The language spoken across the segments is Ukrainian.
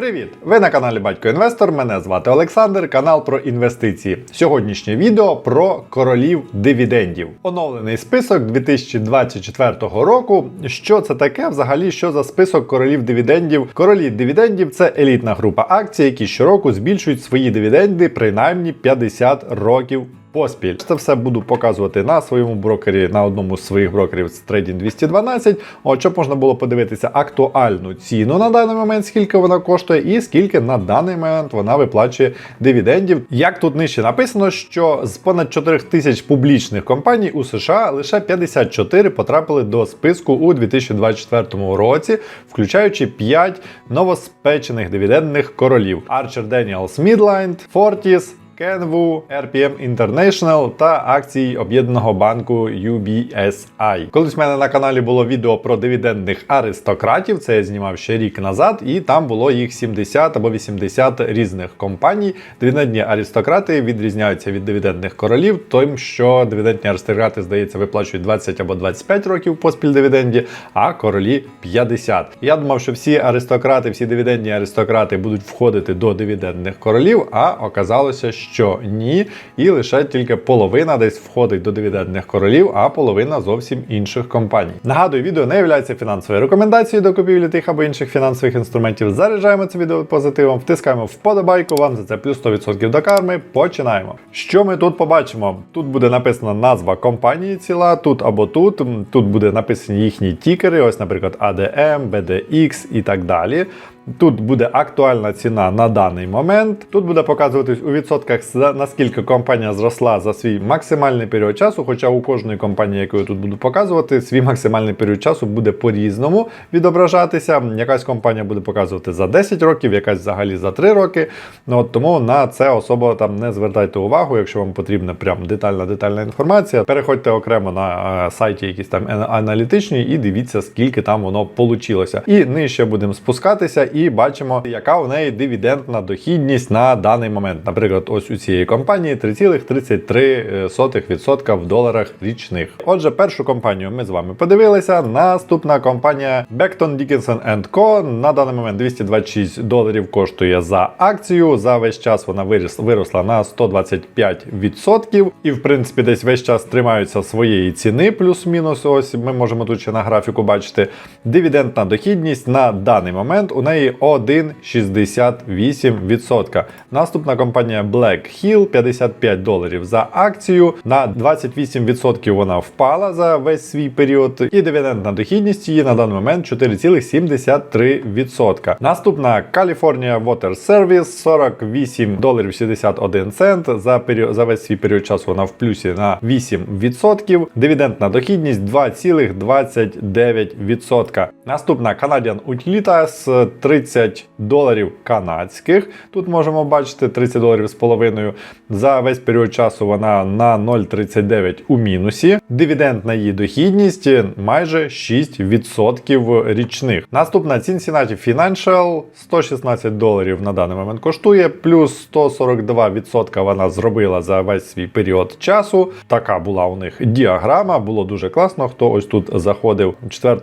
Привіт! Ви на каналі Батько Інвестор. Мене звати Олександр, канал про інвестиції. Сьогоднішнє відео про королів дивідендів. Оновлений список 2024 року. Що це таке? Взагалі, що за список королів дивідендів? Королі дивідендів це елітна група акцій, які щороку збільшують свої дивіденди принаймні 50 років. Поспіль це все буду показувати на своєму брокері, на одному з своїх брокерів з Trading 212. От щоб можна було подивитися актуальну ціну на даний момент, скільки вона коштує, і скільки на даний момент вона виплачує дивідендів. Як тут нижче написано, що з понад 4 тисяч публічних компаній у США лише 54 потрапили до списку у 2024 році, включаючи 5 новоспечених дивідендних королів: Archer Daniels Midland, Fortis, Kenvu, RPM International та акції об'єднаного банку UBSI. Колись в мене на каналі було відео про дивідендних аристократів. Це я знімав ще рік назад, і там було їх 70 або 80 різних компаній. Дивідендні аристократи відрізняються від дивідендних королів, тим, що дивідендні аристократи, здається, виплачують 20 або 25 років поспіль дивіденді, а королі 50. Я думав, що всі аристократи, всі дивідендні аристократи будуть входити до дивідендних королів, а оказалося, що ні, і лише тільки половина десь входить до дивідендних королів, а половина зовсім інших компаній. Нагадую, відео не є фінансовою рекомендацією до купівлі тих або інших фінансових інструментів. Заряджаємо це відео позитивом, втискаємо вподобайку. Вам за це плюс 100% до карми. Починаємо. Що ми тут побачимо? Тут буде написана назва компанії ціла, тут або тут. Тут буде написані їхні тікери, ось, наприклад, ADM, BDX і так далі. Тут буде актуальна ціна на даний момент. Тут буде показуватись у відсотках наскільки компанія зросла за свій максимальний період часу. Хоча у кожної компанії, яку я тут буду показувати, свій максимальний період часу буде по-різному відображатися. Якась компанія буде показувати за 10 років, якась взагалі за 3 роки. Ну от тому на це особо там не звертайте увагу, якщо вам потрібна прям детальна детальна інформація. Переходьте окремо на е, сайті, якісь там аналітичні, і дивіться, скільки там воно получилося. І нижче будемо спускатися і бачимо, яка у неї дивідендна дохідність на даний момент. Наприклад, ось у цієї компанії 3,33% в доларах річних. Отже, першу компанію ми з вами подивилися. Наступна компанія Beckton Dickinson Co. на даний момент 226 доларів коштує за акцію. За весь час вона виросла на 125%. І в принципі десь весь час тримаються своєї ціни, плюс-мінус. Ось ми можемо тут ще на графіку бачити. Дивідендна дохідність на даний момент у неї 1,68%. Наступна компанія Black Hill 55 доларів за акцію. На 28% вона впала за весь свій період. І дивідендна дохідність її на даний момент 4,73%. Наступна California Water Service 48 доларів 61 цент. За період за весь свій період часу вона в плюсі на 8%. Дивідендна дохідність 2,29%. Наступна Canadian Utilitas 30 доларів канадських. Тут можемо бачити 30 доларів з половиною. За весь період часу вона на 0,39 у мінусі. Дивідендна її дохідність майже 6% річних. Наступна Cincinnati Financial 116 доларів на даний момент коштує, плюс 142% вона зробила за весь свій період часу. Така була у них діаграма, було дуже класно. Хто ось тут заходив 4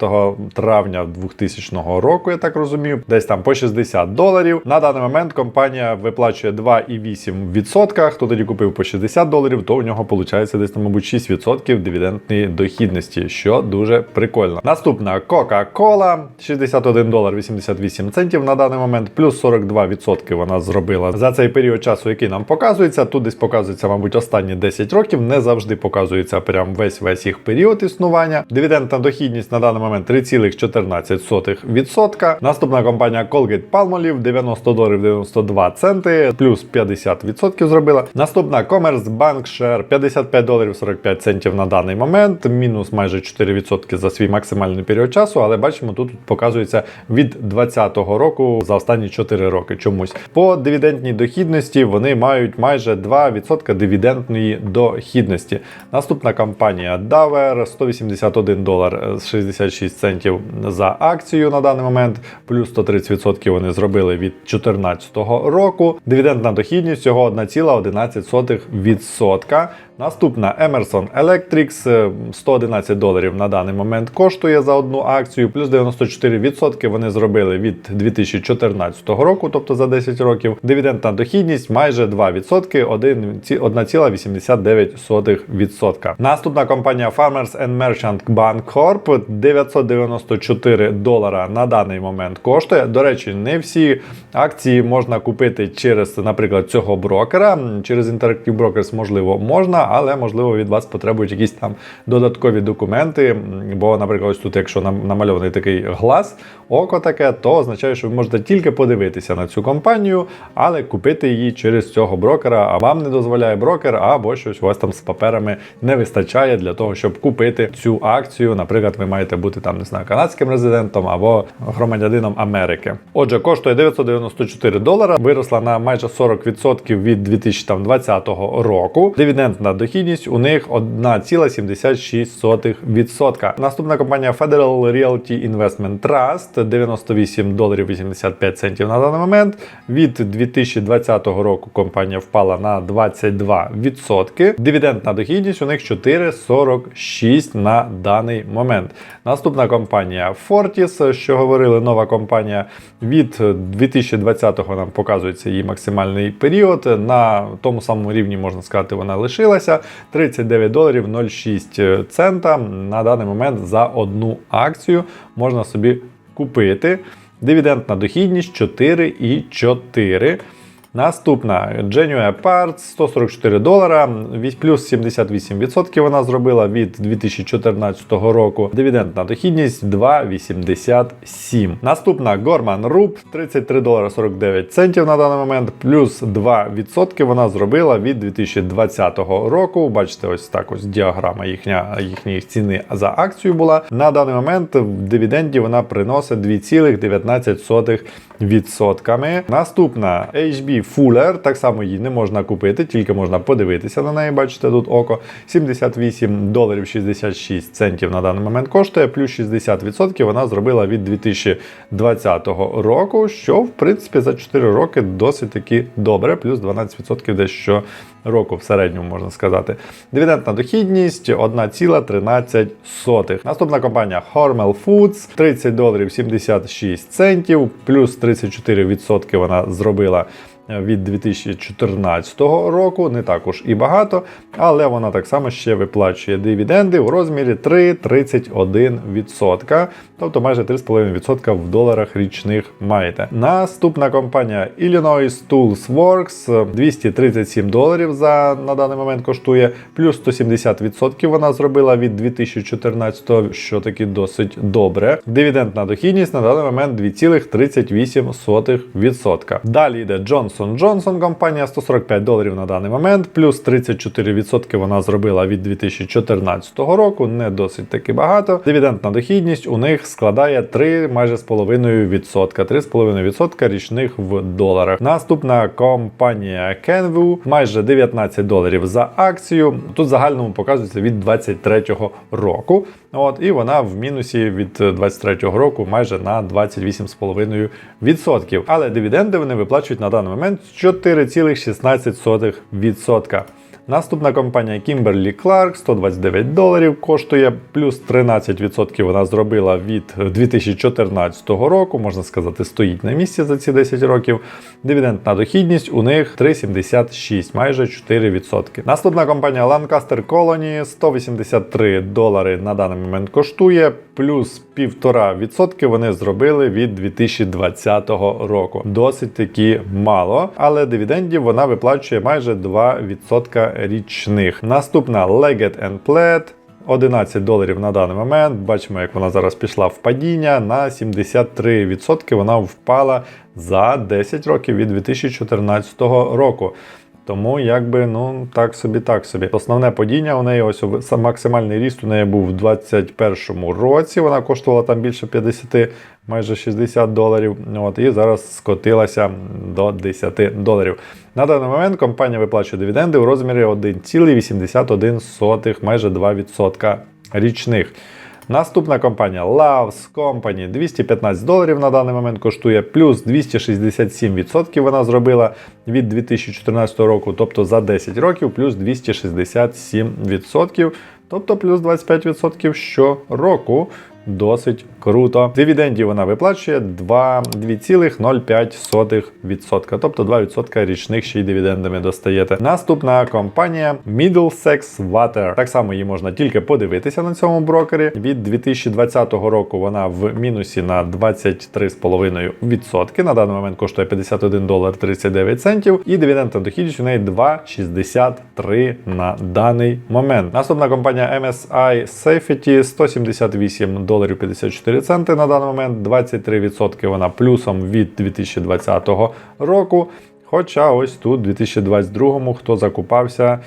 травня 2000 року, я так розумію, десь там по 60 доларів. На даний момент компанія виплачує 2,8%. Хто тоді купив по 60 доларів, то у нього виходить десь там, мабуть, 6% дивідендної дохідності, що дуже прикольно. Наступна Coca-Cola 61 долар 88 центів на даний момент, плюс 42% вона зробила за цей період часу, який нам показується. Тут десь показується, мабуть, останні 10 років. Не завжди показується прям весь весь їх період існування. Дивідендна дохідність на даний момент 3,14%. Наступна компанія Colgate Palmolive 90 доларів 92 центи, плюс 50% зробила. Наступна Commerzbank Share 55 доларів 45 центів на даний момент, мінус майже 4% за свій максимальний період часу, але бачимо, тут показується від 2020 року за останні 4 роки чомусь. По дивідендній дохідності вони мають майже 2% дивідендної дохідності. Наступна компанія Dover 181 долар 66 центів за акцію на даний момент, плюс 130 30% вони зробили від 2014 року. Дивідендна дохідність всього 1,11%. Наступна Emerson Electric е, 111 доларів на даний момент коштує за одну акцію, плюс 94% вони зробили від 2014 року, тобто за 10 років. Дивідендна дохідність майже 2%, 1,89%. Наступна компанія Farmers and Merchant Bank Corp 994 долара на даний момент коштує. До речі, не всі акції можна купити через, наприклад, цього брокера. Через Interactive Brokers можливо можна, але можливо від вас потребують якісь там додаткові документи. Бо, наприклад, ось тут, якщо нам- намальований такий глаз, око таке, то означає, що ви можете тільки подивитися на цю компанію, але купити її через цього брокера, а вам не дозволяє брокер, або щось у вас там з паперами не вистачає для того, щоб купити цю акцію. Наприклад, ви маєте бути там, не знаю, канадським резидентом або громадянином Америки. Отже, коштує 994 долара, виросла на майже 40% від 2020 року. Дивідендна дохідність у них 1,76%. Наступна компанія Federal Realty Investment Trust 98 доларів 85 центів на даний момент. Від 2020 року компанія впала на 22%. Дивідендна дохідність у них 4,46 на даний момент. Наступна компанія Fortis, що говорили, нова компанія від 2020-го нам показується її максимальний період. На тому самому рівні можна сказати, вона лишилася 39 доларів 0,6 цента на даний момент за одну акцію можна собі купити. Дивідендна дохідність 4,4. Наступна Genuine Parts 144 долара, плюс 78% вона зробила від 2014 року. Дивідендна дохідність 2,87. Наступна Gorman Rupp 33 долара 49 центів на даний момент, плюс 2% вона зробила від 2020 року. Бачите, ось так ось діаграма їхня, їхньої ціни за акцію була. На даний момент в дивіденді вона приносить 2,19%. Наступна HB Fuller, так само її не можна купити, тільки можна подивитися на неї. Бачите, тут око 78 доларів 66 центів на даний момент коштує, плюс 60% вона зробила від 2020 року, що в принципі за 4 роки досить таки добре, плюс 12% десь що року в середньому можна сказати. Дивідендна дохідність 1,13. Наступна компанія Hormel Foods 30 доларів 76 центів, плюс 34% вона зробила. Від 2014 року не також і багато, але вона так само ще виплачує дивіденди у розмірі 3,31%, тобто майже 3,5% в доларах річних маєте. Наступна компанія Illinois Tools Works 237 доларів за на даний момент коштує, плюс 170% вона зробила від 2014, що таки досить добре. Дивідендна дохідність на даний момент 2,38%. Далі йде Johnson Johnson компанія 145 доларів на даний момент, плюс 34% вона зробила від 2014 року, не досить таки багато. Дивідендна дохідність у них складає 3 майже з половиною відсотка, 3,5% річних в доларах. Наступна компанія Kenvue майже 19 доларів за акцію. Тут загальному показується від 23 року. От, і вона в мінусі від 23 року майже на 28,5%. Але дивіденди вони виплачують на даний момент 4,16%. Наступна компанія Kimberly Clark 129 доларів коштує, плюс 13% вона зробила від 2014 року, можна сказати, стоїть на місці за ці 10 років. Дивідендна дохідність у них 3,76, майже 4%. Наступна компанія Lancaster Colony 183 долари на даний момент коштує, плюс 1,5% вони зробили від 2020 року. Досить таки мало, але дивідендів вона виплачує майже 2% річних. Наступна Leggett Plaid 11 доларів на даний момент. Бачимо, як вона зараз пішла в падіння на 73%. Вона впала за 10 років від 2014 року. Тому якби ну так собі, так собі. Основне падіння у неї ось максимальний ріст у неї був в 2021 році. Вона коштувала там більше 50, майже 60 доларів. От і зараз скотилася до 10 доларів. На даний момент компанія виплачує дивіденди у розмірі 1,81, майже 2% річних. Наступна компанія Loves Company 215 доларів на даний момент коштує, плюс 267% вона зробила від 2014 року, тобто за 10 років, плюс 267%, тобто плюс 25% щороку. Досить круто. Дивідендів вона виплачує 2 2,05%, тобто 2% річних ще й дивідендами достаєте. Наступна компанія Middlesex Water. Так само її можна тільки подивитися на цьому брокері. Від 2020 року вона в мінусі на 23,5%. На даний момент коштує 51 долар 39 центів. І дивідендна дохідність у неї 2,63 на даний момент. Наступна компанія MSI Safety 178 доларів 54 центи на даний момент. 23% вона плюсом від 2020 року. Хоча ось тут, у 2022 хто закупався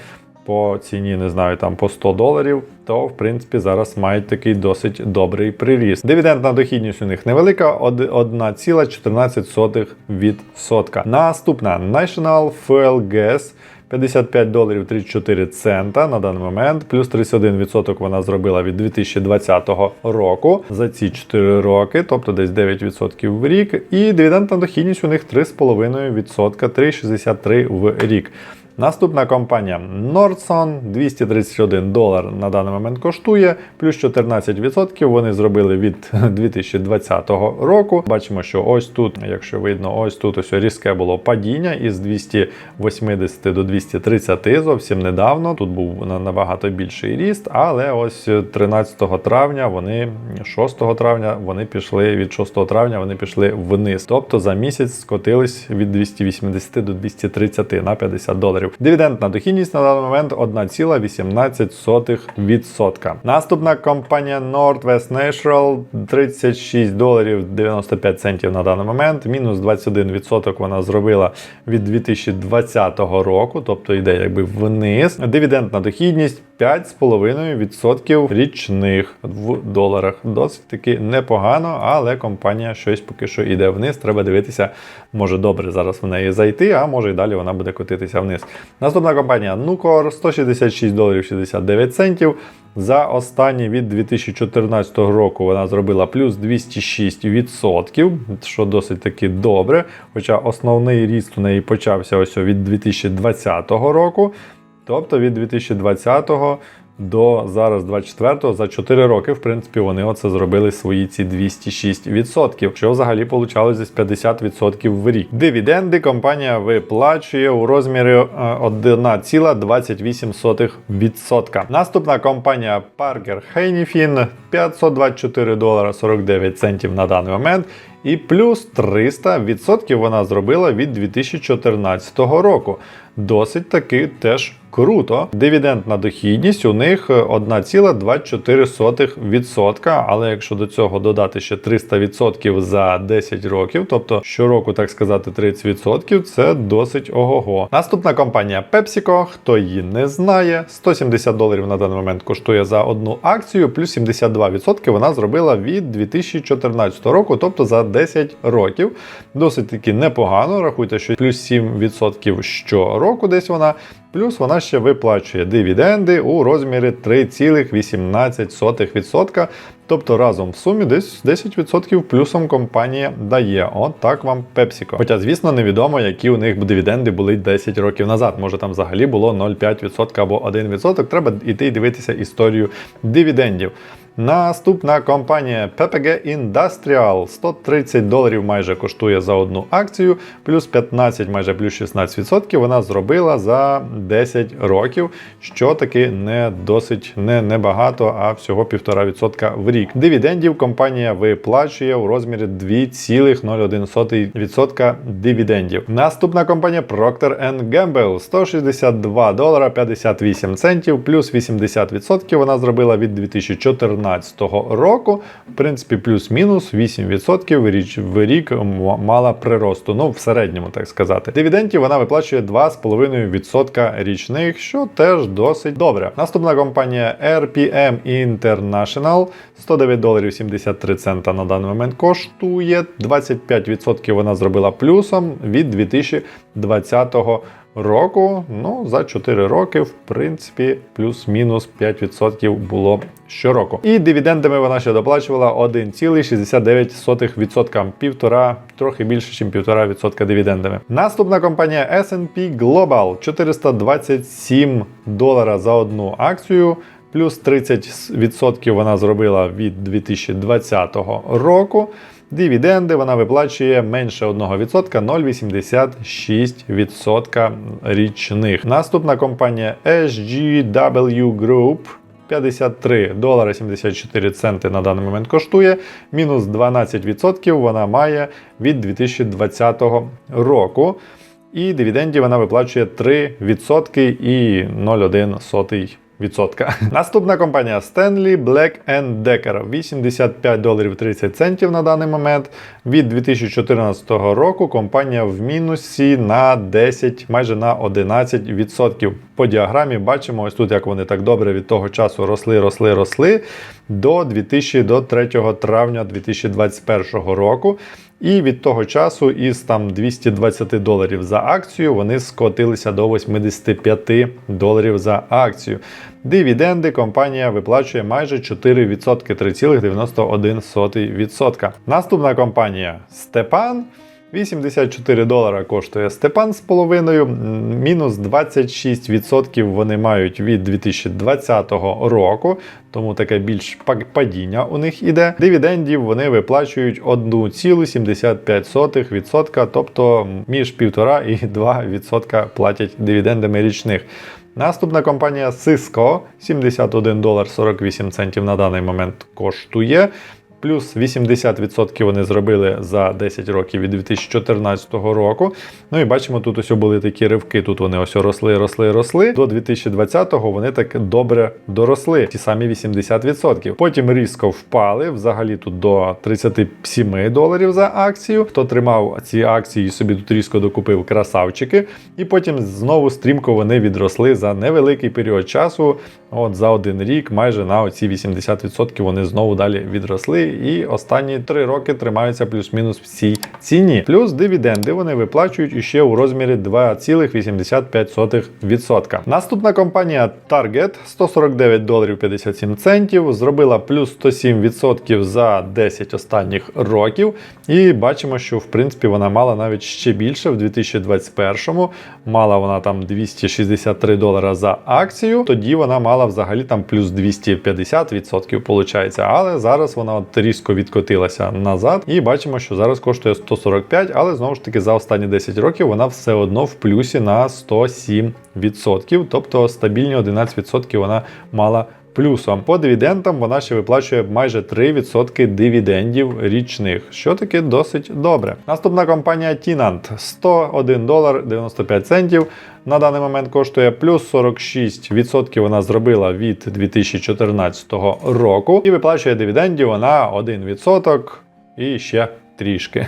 по ціні, не знаю, там по 100 доларів, то в принципі зараз мають такий досить добрий приріст. Дивідендна дохідність у них невелика, од- 1,14%. Наступна National Fuel Gas 55 доларів 34 цента на даний момент, плюс 31% вона зробила від 2020 року за ці 4 роки, тобто десь 9% в рік. І дивідендна дохідність у них 3,5%, 3,63 в рік. Наступна компанія Nordson 231 долар на даний момент коштує, плюс 14% вони зробили від 2020 року. Бачимо, що ось тут, якщо видно, ось тут ось різке було падіння із 280 до 230 зовсім недавно. Тут був набагато більший ріст, але ось 13 травня вони 6 травня вони пішли від 6 травня вони пішли вниз. Тобто за місяць скотились від 280 до 230 на 50 доларів. Дивідендна дохідність на даний момент 1,18%. Наступна компанія Northwest Natural 36 доларів 95 центів на даний момент. Мінус 21% вона зробила від 2020 року, тобто йде якби вниз. Дивідендна дохідність 5,5% річних в доларах. Досить таки непогано, але компанія щось поки що йде вниз. Треба дивитися, може добре зараз в неї зайти, а може і далі вона буде котитися вниз. Наступна компанія Nucor 166 доларів 69 центів. За останні від 2014 року вона зробила плюс 206%, що досить таки добре. Хоча основний ріст у неї почався ось від 2020 року. Тобто від 2020 до зараз 24 за 4 роки, в принципі, вони оце зробили свої ці 206%, що взагалі получалось десь 50% в рік. Дивіденди компанія виплачує у розмірі е, 1,28%. Наступна компанія Parker Hannifin 524 долара 49 центів на даний момент. І плюс 300% вона зробила від 2014 року. Досить таки теж круто. Дивідендна дохідність у них 1,24%. Але якщо до цього додати ще 300% за 10 років, тобто щороку, так сказати, 30%, це досить ого-го. Наступна компанія PepsiCo, хто її не знає, 170 доларів на даний момент коштує за одну акцію, плюс 72% вона зробила від 2014 року, тобто за 10 років. Досить таки непогано. Рахуйте, що плюс 7% щороку десь вона. Плюс вона ще виплачує дивіденди у розмірі 3,18%. Тобто разом в сумі десь 10% плюсом компанія дає. От так вам PepsiCo. Хоча, звісно, невідомо, які у них дивіденди були 10 років назад. Може там взагалі було 0,5% або 1%. Треба йти і дивитися історію дивідендів. Наступна компанія PPG Industrial 130 доларів майже коштує за одну акцію, плюс 15, майже плюс 16% вона зробила за 10 років, що таки не досить не небагато, а всього 1,5% в рік. Дивідендів компанія виплачує у розмірі 2,01% дивідендів. Наступна компанія Procter Gamble 162 долара 58 центів, плюс 80% вона зробила від 2014 року. В принципі, плюс-мінус 8% в річ в рік мала приросту. Ну, в середньому, так сказати. Дивідендів вона виплачує 2,5% річних, що теж досить добре. Наступна компанія RPM International 109 доларів 73 цента на даний момент коштує. 25% вона зробила плюсом від 2020 року. Ну, за 4 роки, в принципі, плюс-мінус 5% було щороку. І дивідендами вона ще доплачувала 1,69%, півтора, трохи більше, ніж 1,5% дивідендами. Наступна компанія S&P Global 427 долара за одну акцію. Плюс 30% вона зробила від 2020 року. Дивіденди вона виплачує менше 1%, 0,86% річних. Наступна компанія SGW Group 53 долари 74 центи на даний момент коштує. Мінус 12% вона має від 2020 року. І дивідендів вона виплачує 3% і 0,1%. Відсотка. Наступна компанія Stanley Black Decker 85 доларів 30 центів на даний момент. Від 2014 року компанія в мінусі на 10, майже на 11 відсотків. По діаграмі бачимо ось тут, як вони так добре від того часу росли, росли, росли до 2000, до 3 травня 2021 року. І від того часу із там 220 доларів за акцію вони скотилися до 85 доларів за акцію. Дивіденди компанія виплачує майже 4%, 3,91%. Наступна компанія Степан. 84 долара коштує Степан з половиною, мінус 26% вони мають від 2020 року, тому таке більш падіння у них іде. Дивідендів вони виплачують 1,75%, тобто між 1,5 і 2% платять дивідендами річних. Наступна компанія Cisco 71 долар 48 центів на даний момент коштує. Плюс 80% вони зробили за 10 років від 2014 року. Ну і бачимо, тут ось були такі ривки. Тут вони ось росли, росли, росли. До 2020-го вони так добре доросли, ті самі 80%. Потім різко впали взагалі тут до 37 доларів за акцію. Хто тримав ці акції собі тут різко докупив красавчики. І потім знову стрімко вони відросли за невеликий період часу. От за один рік майже на оці 80% вони знову далі відросли. І останні три роки тримаються плюс-мінус в цій ціні. Плюс дивіденди вони виплачують іще у розмірі 2,85%. Наступна компанія Target 149 доларів 57 центів. Зробила плюс 107% за 10 останніх років. І бачимо, що в принципі вона мала навіть ще більше в 2021-му. Мала вона там 263 долара за акцію. Тоді вона мала взагалі там плюс 250%, виходить. Але зараз вона от різко відкотилася назад. І бачимо, що зараз коштує 145, але знову ж таки за останні 10 років вона все одно в плюсі на 107%. Тобто стабільні 11% вона мала. Плюсом по дивідендам вона ще виплачує майже 3% дивідендів річних, що таки досить добре. Наступна компанія Tinant 101 долар 95 центів. На даний момент коштує плюс 46% вона зробила від 2014 року. І виплачує дивідендів вона 1% і ще трішки.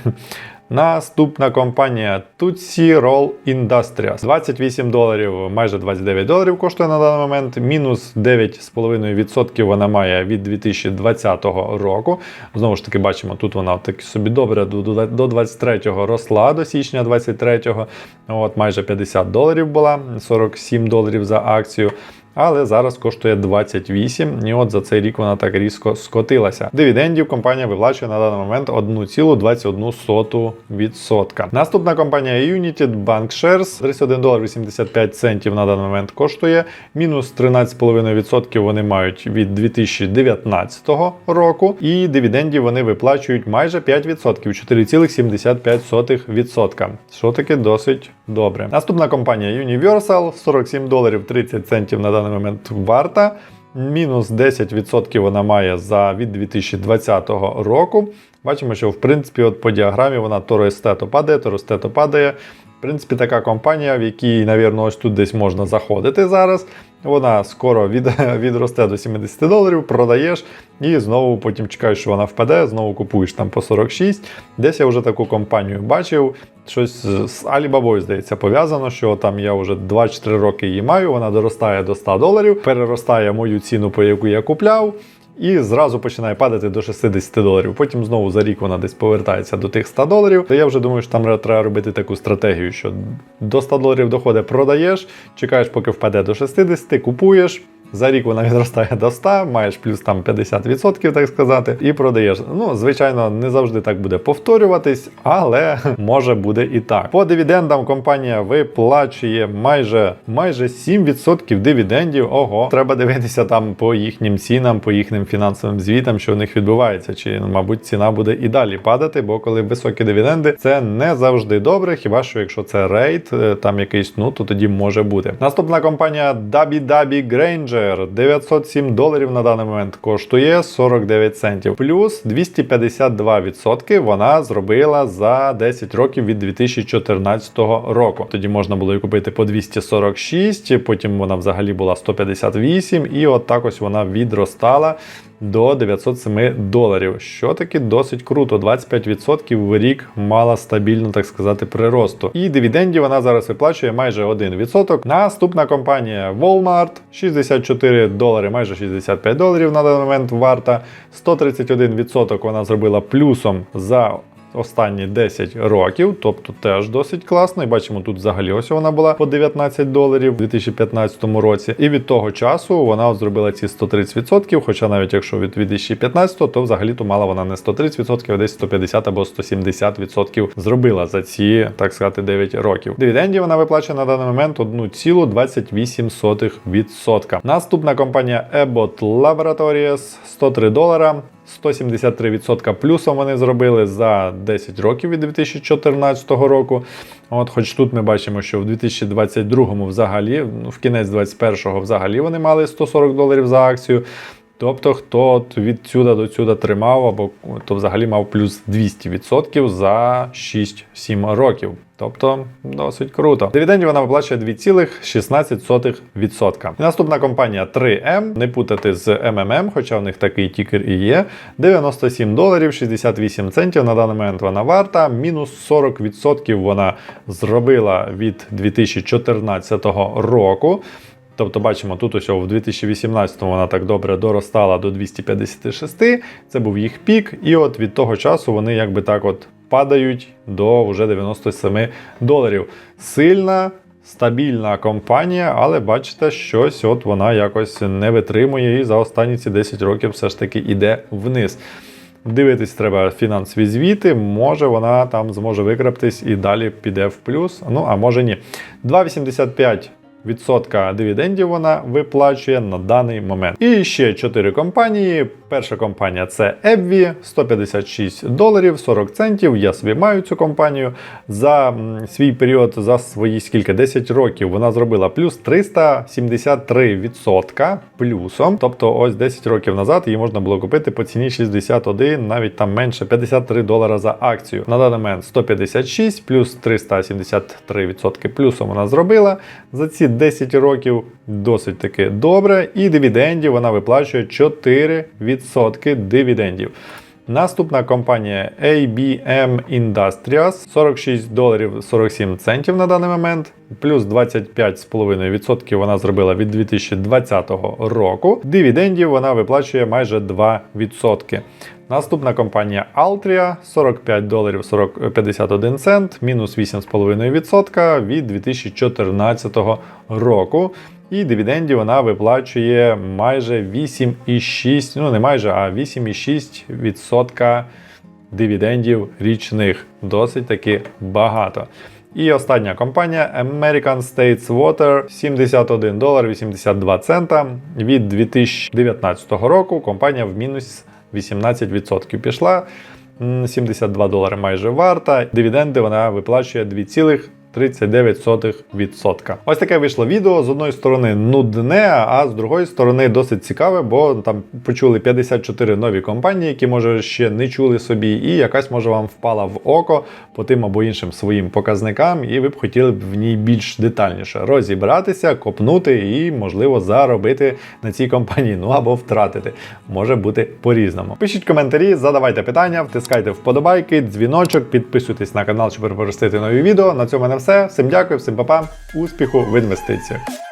Наступна компанія Tutsi Roll Industries. 28 доларів, майже 29 доларів коштує на даний момент. Мінус 9,5% вона має від 2020 року. Знову ж таки, бачимо, тут вона так собі добре до 23-го росла до січня 23-го. От майже 50 доларів була, 47 доларів за акцію але зараз коштує 28, і от за цей рік вона так різко скотилася. Дивідендів компанія виплачує на даний момент 1,21%. Наступна компанія United Bank Shares 31 долар 85 центів на даний момент коштує. Мінус 13,5% вони мають від 2019 року. І дивідендів вони виплачують майже 5%, 4,75%. Що таки досить добре. Наступна компанія Universal 47 доларів 30 центів на даний момент варта. Мінус 10% вона має за від 2020 року. Бачимо, що в принципі от по діаграмі вона то росте, то падає, то росте, то падає. В принципі, така компанія, в якій, навірно, ось тут десь можна заходити зараз. Вона скоро від, відросте до 70 доларів, продаєш і знову потім чекаєш, що вона впаде, знову купуєш там по 46. Десь я вже таку компанію бачив. Щось з Alibaba, здається, пов'язано, що там я вже 2-4 роки її маю, вона доростає до 100 доларів, переростає мою ціну, по яку я купляв. І зразу починає падати до 60 доларів. Потім знову за рік вона десь повертається до тих 100 доларів. То я вже думаю, що там треба робити таку стратегію, що до 100 доларів доходить, продаєш, чекаєш, поки впаде до 60, купуєш. За рік вона відростає до 100, маєш плюс там 50%, так сказати, і продаєш. Ну, звичайно, не завжди так буде повторюватись, але може буде і так. По дивідендам компанія виплачує майже майже 7% дивідендів. Ого, треба дивитися там по їхнім цінам, по їхнім фінансовим звітам, що в них відбувається. Чи, мабуть, ціна буде і далі падати, бо коли високі дивіденди, це не завжди добре. Хіба що якщо це рейд, е, там якийсь, ну то тоді може бути. Наступна компанія Dubby Dubby Granger. 907 доларів на даний момент коштує 49 центів. Плюс 252% вона зробила за 10 років від 2014 року. Тоді можна було її купити по 246, потім вона взагалі була 158, і от так ось вона відростала до 907 доларів, що таки досить круто. 25% в рік мала стабільно, так сказати, приросту. І дивідендів вона зараз виплачує майже 1%. Наступна компанія Walmart 64 долари, майже 65 доларів на даний момент варта. 131% вона зробила плюсом за останні 10 років, тобто теж досить класно. І бачимо, тут взагалі ось вона була по 19 доларів у 2015 році. І від того часу вона зробила ці 130%, хоча навіть якщо від 2015, то взагалі то мала вона не 130%, а десь 150 або 170% зробила за ці, так сказати, 9 років. Дивідендів вона виплачує на даний момент 1,28%. Наступна компанія Abbott Laboratories 103 долара. 173% плюсом вони зробили за 10 років від 2014 року. От, Хоч тут ми бачимо, що в 2022 взагалі, ну, в кінець 2021 взагалі вони мали 140 доларів за акцію. Тобто, хто від сюди до сюди тримав, або то взагалі мав плюс 200% за 6-7 років. Тобто досить круто. Дивідендів вона виплачує 2,16%. Наступна компанія 3M, не путати з MMM, хоча в них такий тікер і є. 97 доларів 68 центів. На даний момент вона варта. Мінус 40% вона зробила від 2014 року. Тобто, бачимо, тут ось в 2018 вона так добре доростала до 256, це був їх пік, і от від того часу вони якби так от падають до вже 97 доларів. Сильна. Стабільна компанія, але бачите, щось от вона якось не витримує і за останні ці 10 років все ж таки йде вниз. Дивитись треба фінансові звіти, може вона там зможе викраптись і далі піде в плюс. Ну а може ні. 2,85 відсотка дивідендів вона виплачує на даний момент. І ще 4 компанії. Перша компанія це Ebvі, 156 доларів 40 центів. Я собі маю цю компанію. За свій період, за свої скільки 10 років вона зробила плюс 373% плюсом. Тобто, ось 10 років назад її можна було купити по ціні 61, навіть там менше 53 долара за акцію. На даний момент 156 плюс 373% плюсом вона зробила. За ці 10 років досить таки добре. І дивідендів вона виплачує 4% дивідендів. Наступна компанія ABM Industries 46 доларів 47 центів на даний момент, плюс 25,5% вона зробила від 2020 року. Дивідендів вона виплачує майже 2%. Наступна компанія Altria 45 доларів 40, 51 цент, мінус 8,5% від 2014 року. І дивідендів вона виплачує майже 8,6, ну не майже, а 8,6% дивідендів річних. Досить таки багато. І остання компанія American States Water 71 долар 82 цента. Від 2019 року компанія в мінус 18% пішла. 72 долари майже варта. Дивіденди вона виплачує 2,39%. Ось таке вийшло відео. З одної сторони нудне, а з другої сторони досить цікаве, бо там почули 54 нові компанії, які може ще не чули собі, і якась може вам впала в око по тим або іншим своїм показникам, і ви б хотіли б в ній більш детальніше розібратися, копнути і, можливо, заробити на цій компанії, ну або втратити. Може бути по-різному. Пишіть коментарі, задавайте питання, втискайте вподобайки, дзвіночок, підписуйтесь на канал, щоб пропустити нові відео. На цьому в мене все. Всім дякую, всім па-па, успіху в інвестиціях.